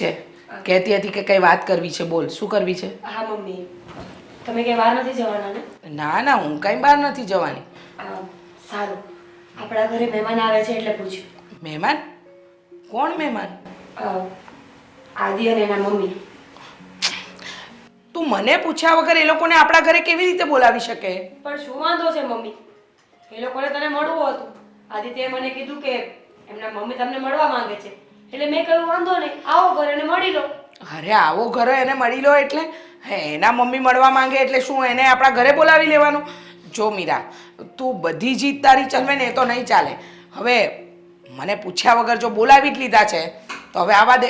છે? કહેતી હતી કે કંઈ વાત કરવી છે બોલ. શું કરવી છે? હા મમ્મી. તમે કઈ બહાર નથી જવાના ને? ના ના હું કાંઈ બહાર નથી જવાની. સારું. આપણા ઘરે મહેમાન આવે છે એટલે પૂછ્યું. મહેમાન? કોણ મહેમાન? આદિ અને એના મમ્મી. તું મને પૂછ્યા વગર એ લોકોને આપણા ઘરે કેવી રીતે બોલાવી શકે? પણ શું વાંધો છે મમ્મી? એ લોકોને તને મળવું હતું. આદિત્યએ મને કીધું કે એમના મમ્મી તમને મળવા માંગે છે. એટલે મેં કહ્યું વાંધો નહીં આવો ઘરે એને મળી લો. અરે આવો ઘરે એને મળી લો એટલે? હે એના મમ્મી મળવા માંગે એટલે શું એને આપણા ઘરે બોલાવી લેવાનું? જો મીરા તું બધી જીત તારી ચલવે ને એ તો નહીં ચાલે. હવે મને પૂછ્યા વગર જો બોલાવી જ લીધા છે તો હવે આવા દે.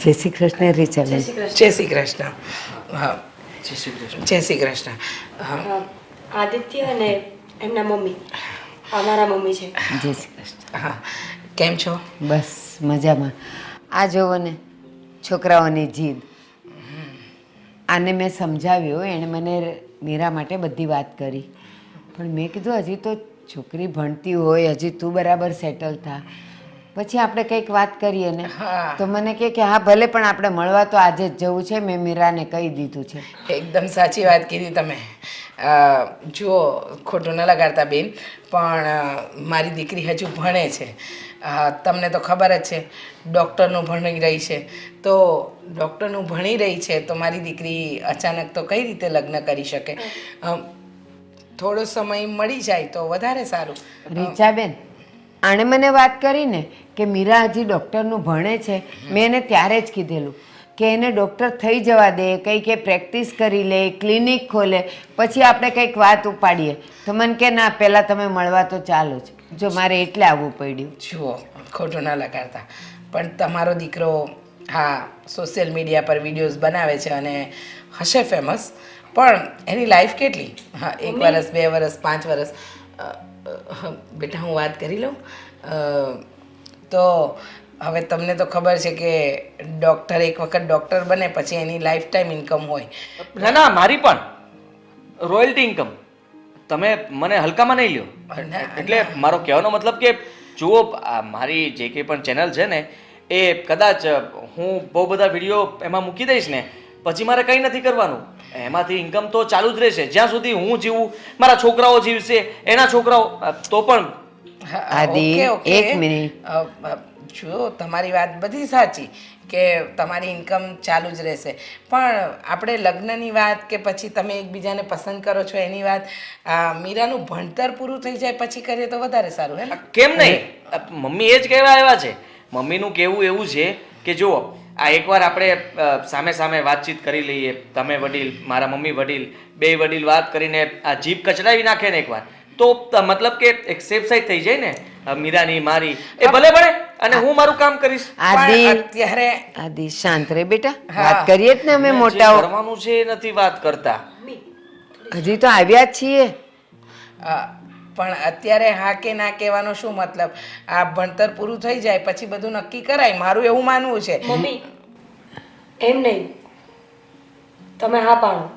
જય શ્રી કૃષ્ણ રીચાબેન જય શ્રી કૃષ્ણ. જય શ્રી કૃષ્ણ. હા. જય શ્રી કૃષ્ણ. જય શ્રી કૃષ્ણ. હા. આ, આદિત્ય અને એમના મમ્મી. અમારા મમ્મી છે. જય શ્રી કૃષ્ણ હા. કેમ છો? બસ મજામાં. આ જોવો ને છોકરાઓની જીદ. આને મેં સમજાવ્યો એણે મને મીરા માટે બધી વાત કરી. પણ મેં કીધું હજી તો છોકરી ભણતી હોય હજી તું બરાબર સેટલ થા. પછી આપણે કંઈક વાત કરીએ ને તો મને કહે કે હા ભલે પણ આપણે મળવા તો આજે જ જવું છે મેં મીરાને કહી દીધું છે. એકદમ સાચી વાત કીધી તમે. જુઓ, ખોટું ન લગાડતા બેન, પણ મારી દીકરી હજુ ભણે છે. તમને તો ખબર જ છે, ડૉક્ટરનું ભણી રહી છે. તો ડૉક્ટરનું ભણી રહી છે, તો મારી દીકરી અચાનક તો કઈ રીતે લગ્ન કરી શકે? થોડો સમય મળી જાય તો વધારે સારું. રીચાબેન આણે મને વાત કરીને કે મીરા હજી ડૉક્ટરનું ભણે છે. મેં એને ત્યારે જ કીધેલું. કે એને ડૉક્ટર થઈ જવા દે કંઈ એ પ્રેક્ટિસ કરી લે ક્લિનિક ખોલે પછી આપણે કંઈક વાત ઉપાડીએ. તો મને કે ના પહેલાં તમે મળવા તો ચાલો જ. જો મારે એટલે આવવું પડ્યું. જુઓ ખોટું ના લગાડતા. પણ તમારો દીકરો હા સોશિયલ મીડિયા પર વિડીયોઝ બનાવે છે અને હશે ફેમસ પણ એની લાઈફ કેટલી? હા એક વર્ષ બે વર્ષ પાંચ વર્ષ અ, બેટા હું વાત કરી લઉં. તો હવે તમને તો ખબર છે કે ડૉક્ટર એક વખત ડૉક્ટર બને પછી એની લાઈફ ટાઈમ ઇન્કમ હોય. ના ના મારી પણ. રોયલ્ટી ઇન્કમ તમે મને હલકામાં નહીં લ્યો. એટલે મારો કહેવાનો મતલબ કે જુઓ મારી જે કંઈ પણ ચેનલ છે ને એ કદાચ હું બહુ બધા વીડિયો એમાં મૂકી દઈશ ને પછી મારે કંઈ નથી કરવાનું. એમાંથી ઇન્કમ તો ચાલુ જ રહેશે. જ્યાં સુધી હું જીવું મારા છોકરાઓ જીવશે એના છોકરાઓ તો પણ આદિ, ઓકે, ઓકે. એક મિનિટ. અ, તમારી વાત બધી સાચી કે તમારી ઇન્કમ ચાલુ જ રહેશે. પણ આપણે લગ્નની વાત કે પછી તમે એકબીજાને પસંદ કરો છો એની વાત આ મીરાનું ભણતર પૂરું થઈ જાય પછી કરીએ તો વધારે સારું હે કેમ નહીં? મમ્મી એ જ કહેવા આવ્યા છે. મમ્મીનું કહેવું એવું છે કે જુઓ આ એકવાર આપણે સામે સામે વાતચીત કરી લઈએ તમે વડીલ મારા મમ્મી વડીલ બે વડીલ વાત કરીને આ જીભ કચડાવી નાખે ને એકવાર તો મતલબ કે એક સેફ સાઈડ થઈ જાય ને? મીરાની મારી. એ ભલે ભલે અને હું મારું કામ કરીશ. આદિ અત્યારે આદિ શાંત રે બેટા. વાત કરીએ જ ને અમે મોટા કરવાનું છે નથી વાત કરતા. હજી તો આવ્યા જ છીએ. પણ અત્યારે હા કે ના કહેવાનો શું મતલબ? આ ભણતર પૂરું થઈ જાય પછી બધું નક્કી કરાય. મારું એવું માનવું છે. મમ્મી. એમ નહીં. તમે હા પાડો.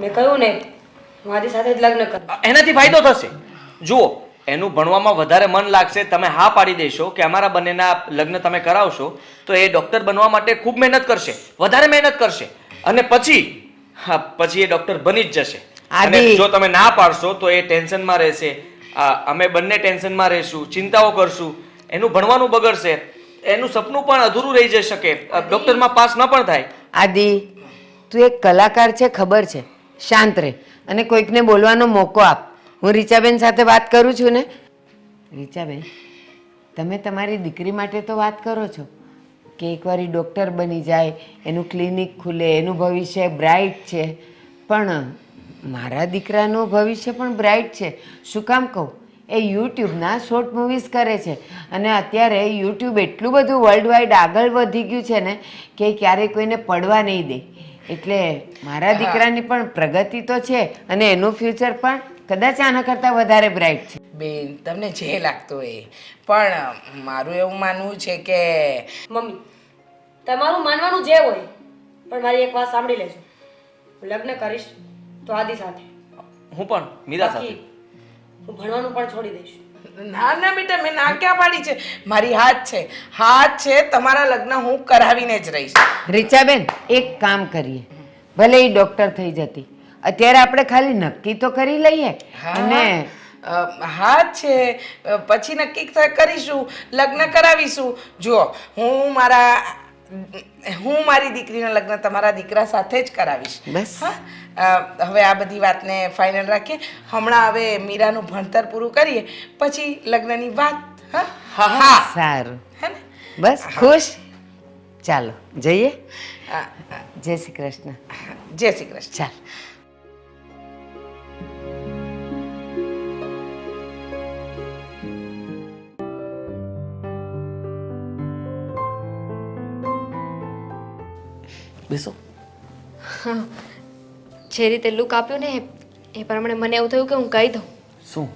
મેં કહ્યું ને મારી સાથે જ લગ્ન કરું. એનાથી ફાયદો થશે. જુઓ એનું ભણવામાં વધારે મન લાગશે તમે હા પાડી દેશો કે અમારા બંનેના લગ્ન તમે કરાવશો તો એ ડૉક્ટર બનવા માટે ખૂબ મહેનત કરશે વધારે મહેનત કરશે. અને પછી હા પછી એ ડૉક્ટર બની જ જશે. અને જો તમે ના પાડશો તો એ ટેન્શનમાં રહેશે. અમે બંને ટેન્શનમાં રહીશું ચિંતાઓ કરશું. એનું ભણવાનું બગડશે. એનું સપનું પણ અધૂરું રહી જઈ શકે. ડૉક્ટરમાં પાસ ન પણ થાય. આદિ તું એક કલાકાર છે ખબર છે. શાંત રહે અને કોઈકને બોલવાનો મોકો આપ. હું રીચાબેન સાથે વાત કરું છું ને? રીચાબેન તમે તમારી દીકરી માટે તો વાત કરો છો કે એકવાર ડૉક્ટર બની જાય એનું ક્લિનિક ખુલે એનું ભવિષ્ય બ્રાઇટ છે. પણ મારા દીકરાનું ભવિષ્ય પણ બ્રાઇટ છે. શું કામ કહું? એ યુટ્યુબના શોર્ટ મૂવીઝ કરે છે. અને અત્યારે યુટ્યુબ એટલું બધું વર્લ્ડ વાઇડ આગળ વધી ગયું છે ને કે ક્યારેય કોઈને પડવા નહીં દે. એટલે મારા દીકરાની પણ પ્રગતિ તો છે અને એનું ફ્યુચર પણ કદાચ આના કરતાં વધારે બ્રાઇટ છે. બેન તમને જે લાગતું હોય એ. પણ મારું એવું માનવું છે કે મમ્મી તમારું માનવાનું જે હોય પણ મારી એક વાત સાંભળી લેજો. હું લગ્ન કરીશ તો આદિ સાથે. હું પણ મીરા સાથે. બાકી હું ભણવાનું પણ છોડી દઈશ. ના ના બેટા મેં ના ક્યાં પાડી છે. મારી હાથ છે. હાથ છે તમારા લગ્ન હું કરાવીને જ રહીશ. રિચાબેન એક કામ કરીએ. ભલે એ ડૉક્ટર થઈ જતી. અત્યારે આપણે ખાલી નક્કી તો કરી લઈએ. અને હા છે. પછી નક્કી કરીશું લગ્ન કરાવીશું. જુઓ હું મારા હું મારી દીકરીના લગ્ન તમારા દીકરા સાથે જ કરાવીશ. બસ. હવે આ બધી વાતને ફાઇનલ રાખીએ. હમણાં હવે મીરાનું ભણતર પૂરું કરીએ. પછી લગ્નની વાત. હા? હા સારું. હે બસ ખુશ? ચાલો જઈએ. જય શ્રી કૃષ્ણ. જય શ્રી કૃષ્ણ. ચાલ. બેસો. જે રીતે લુક આપ્યું ને એ પ્રમાણે મને એવું થયું કે હું કહી દઉં. શું?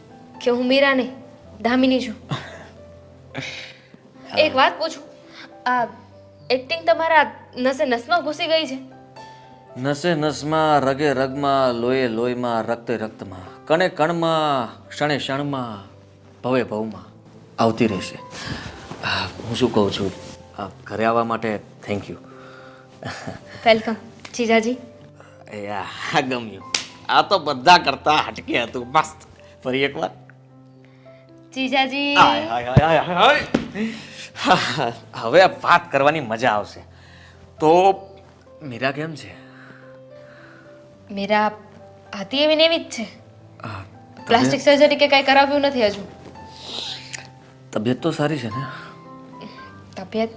કે હું મીરા નહીં દામિની છું. એક વાત પૂછું. આ એક્ટિંગ તમારા નસે નસમાં ઘૂસી ગઈ છે? નસે નસમાં રગે રગમાં લોહે લોહીમાં રક્તે રક્તમાં. કણે કણમાં ક્ષણે ક્ષણમાં ભવે ભવમાં આવતી રહેશે. હું શું કહું છું? ઘરે આવવા માટે થેન્ક યુ વેલકમ જીજાજી આ ગમ્યું. આ તો બધા કરતા હટકે હતું. મસ્ત. ફરી એકવાર. જીજાજી હાય, હાય, હાય. હવે વાત કરવાની મજા આવશે. તો મીરા કેમ છે? મીરા હતી એવી ને એવી જ છે. પ્લાસ્ટિક સર્જરી કે કાંઈ કરાવ્યું નથી હજુ. તબિયત તો સારી છે ને? તબિયત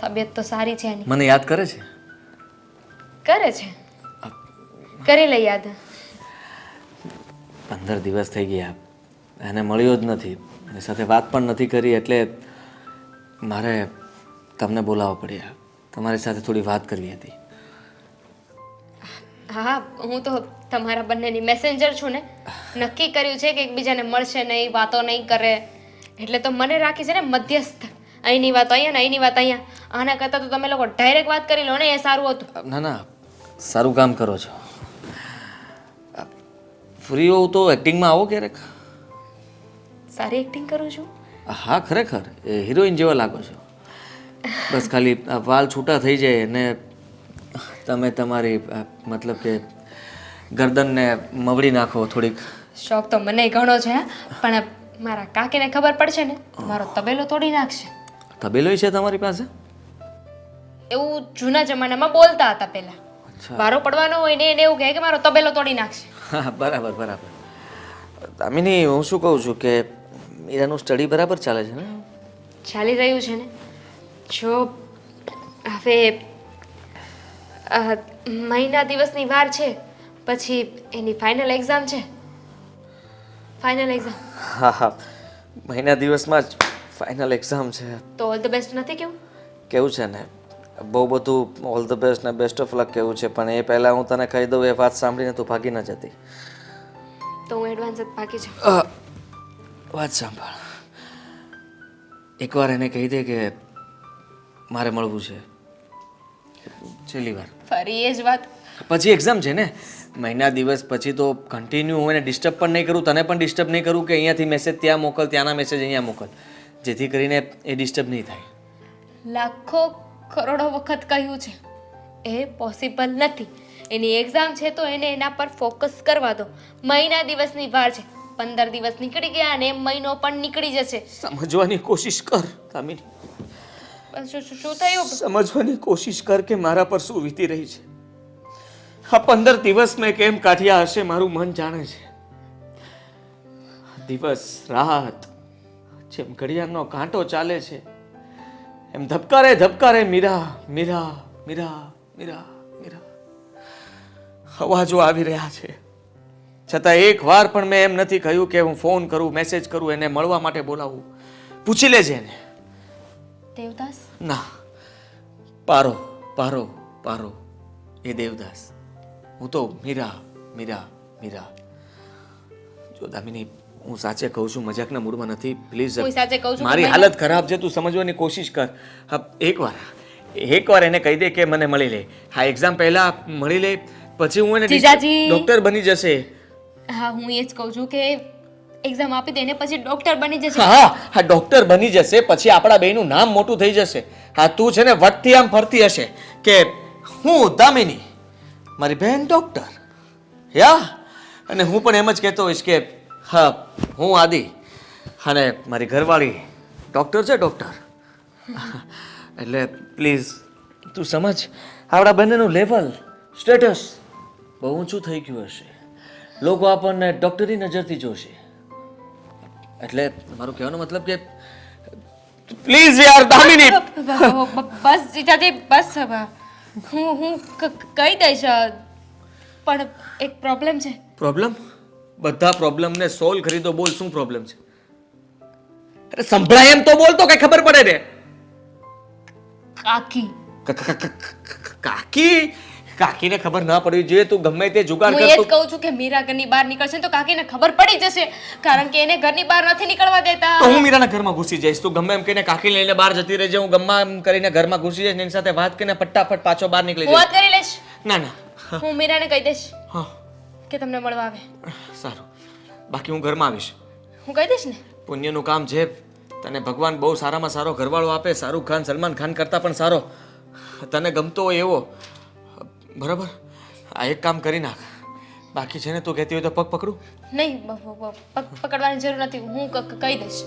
તબિયત તો સારી છે એની. મને યાદ કરે છે? કરે છે? કરી લઈ યાદ પંદર દિવસ થઈ ગયા. એને મળ્યો જ નથી. એની સાથે વાત પણ નથી કરી એટલે મારે તમને બોલાવવા પડ્યા. તમારી સાથે થોડી વાત કરવી હતી. હા હું તો તમારા બંનેની મેસેન્જર છું ને. નક્કી કર્યું છે કે એકબીજાને મળશે નહીં વાતો નહીં કરે. એટલે તો મને રાખી છે ને મધ્યસ્થ. અહીંની વાત અહીંયા ને અહીંની વાત અહીંયા. આના કરતાં તો તમે લોકો ડાયરેક્ટ વાત કરી લો ને એ સારું હતું. ના ના. સારું કામ કરો છો. ફ્રી હોઉં તો એક્ટિંગમાં આવો ક્યારેક? સારી એક્ટિંગ કરું છું. હા ખરેખર. એ હિરોઈન જેવા લાગો છો. બસ ખાલી વાલ છૂટા થઈ જાય અને તમે તમારી મતલબ કે ગરદનને મવડી નાખો થોડીક. શોખ તો મને ઘણો છે પણ મારા કાકીને ખબર પડશે ને મારો તબેલો તોડી નાખશે. તબેલોય છે તમારી પાસે? એવું જૂના જમાનામાં બોલતા હતા પહેલા. વારો પડવાનો હોય ને એને એવું કહે કે મારો તબેલો તોડી નાખશે. હા બરાબર બરાબર. દામિની હું શું કહું છું કે મીરાનું સ્ટડી બરાબર ચાલે છે ને? ચાલી રહ્યું છે ને? જો હવે મહિના દિવસની વાર છે પછી એની ફાઇનલ એક્ઝામ છે. ફાઇનલ એક્ઝામ હા હા. મહિના દિવસમાં જ ફાઇનલ એક્ઝામ છે. તો ઓલ ધ બેસ્ટ નથી કેવું? કેવું છે ને? બહુ બધું ઓલ ધ બેસ્ટ ને બેસ્ટ ઓફ લક કેવું છે પણ એ પહેલાં હું તને કહી દઉં એ વાત સાંભળીને તું ભાગી ન જતી. તો હું એડવાન્સ જ ભાગી છું વાત સાંભળ. એકવાર એને કહી દે કે મારે મળવું છે. છેલ્લી વાર. ફરી એ જ વાત. પછી એક્ઝામ છે ને? મહિના દિવસ પછી તો કન્ટિન્યુ હું એને ડિસ્ટર્બ પણ નહીં કરું તને પણ ડિસ્ટર્બ નહીં કરું કે અહીંયાથી મેસેજ ત્યાં મોકલ ત્યાંના મેસેજ અહીંયા મોકલ. જેથી કરીને એ ડિસ્ટર્બ નહીં થાય. લાખો કરોડો વખત કહ્યું છે. એ પોસિબલ નથી. એની એક્ઝામ છે તો એને એના પર ફોકસ કરવા દો. મહિના દિવસની વાર છે. પંદર દિવસ નીકળી ગયા અને મહિનો પણ નીકળી જશે. સમજવાની કોશિશ કર કામિની શું થયું? સમજવાની કોશિશ કર કે મારા પર શું વીતી રહી છે. આ પંદર દિવસ મેં કેમ કાઢ્યા હશે મારું મન જાણે છે. દિવસ રાત જેમ ઘડિયાળનો કાંટો ચાલે છે એમ ધબકારે ધબકારે મીરા મીરા મીરા મીરા મીરા. અવાજો આવી રહ્યા છે. છતાં એક વાર પણ મેં એમ નથી કહ્યું કે હું ફોન કરું મેસેજ કરું એને મળવા માટે બોલાવું. પૂછી લેજે એને. દેવદાસ? ના. પારો પારો પારો. એ દેવદાસ. હું તો મીરા મીરા મીરા. જો દામિની હું સાચે કહું છું મજાકના મૂડમાં નથી. પ્લીઝ હું સાચે કહું છું, મારી હાલત ખરાબ છે તું સમજવાની કોશિશ કર. હા એકવાર એકવાર એને કહી દે કે મને મળી લે. હા એક્ઝામ પહેલા મળી લે પછી હું એને જીજાજી. ડોક્ટર બની જશે. હા હું એ જ કહું છું કે એક્ઝામ આપી દે ને પછી ડોક્ટર બની જશે. હા હા ડોક્ટર બની જશે પછી આપણા બેયનું નામ મોટું થઈ જશે. હા તું છે ને વટથી આમ ફરતી હશે કે હું દામિની મારી બહેન ડોક્ટર યા? અને હું પણ એમ જ કહેતો હોઈશ કે હા હું આદિ અને મારી ઘરવાળી ડૉક્ટર છે ડૉક્ટર? એટલે પ્લીઝ તું સમજ આપણા બંનેનું લેવલ સ્ટેટસ બહુ ઊંચું થઈ ગયું હશે. લોકો આપણને ડૉક્ટરની નજરથી જોશે. એટલે મારું કહેવાનો મતલબ કે પ્લીઝ યાર દામિની બસ જીજાજી બસ. હું હું કહી દઈશ પણ એક પ્રોબ્લેમ છે. પ્રોબ્લેમ? બધા પ્રોબ્લેમને સોલ્વ કરી દો બોલ શું પ્રોબ્લેમ છે? અરે સંભળાય એમ તો બોલ તો કઈ ખબર પડે રે કાકી. કાકી? કાકીને ખબર ના પડવી જોઈએ તું ગમે તે જુગાડ હું એ જ કહું છું કે મીરા ઘરની બહાર નીકળશે ને તો કાકીને ખબર પડી જશે કારણ કે એને ઘરની બહાર નથી નીકળવા દેતા. તો હું મીરાના ઘરમાં ઘૂસી જઈશ. તું ગમે એમ કહીને કાકી લઈને બહાર જતી રહેજે હું ગમે એમ કરીને ઘરમાં ઘૂસી જઈશ ને એની સાથે વાત કરીને ફટાફટ પાછો બહાર નીકળી હું જઈશ. વાત કરી લઈશ? ના ના. હું મીરાને કહી દઈશ. હા. કે તમને મળવા આવે? સારું. બાકી હું ઘરમાં આવીશ. હું કહી દઈશ ને? પુણ્યનું કામ છે. તને ભગવાન બહુ સારામાં સારો ઘરવાળો આપે શાહરૂખ ખાન સલમાન ખાન કરતાં પણ સારો. તને ગમતો હોય એવો. બરાબર? આ એક કામ કરી નાખ. બાકી છે ને તું કહેતી હોય તો પગ પકડું? નહીં પગ પકડવાની જરૂર નથી. હું કહી દઈશ.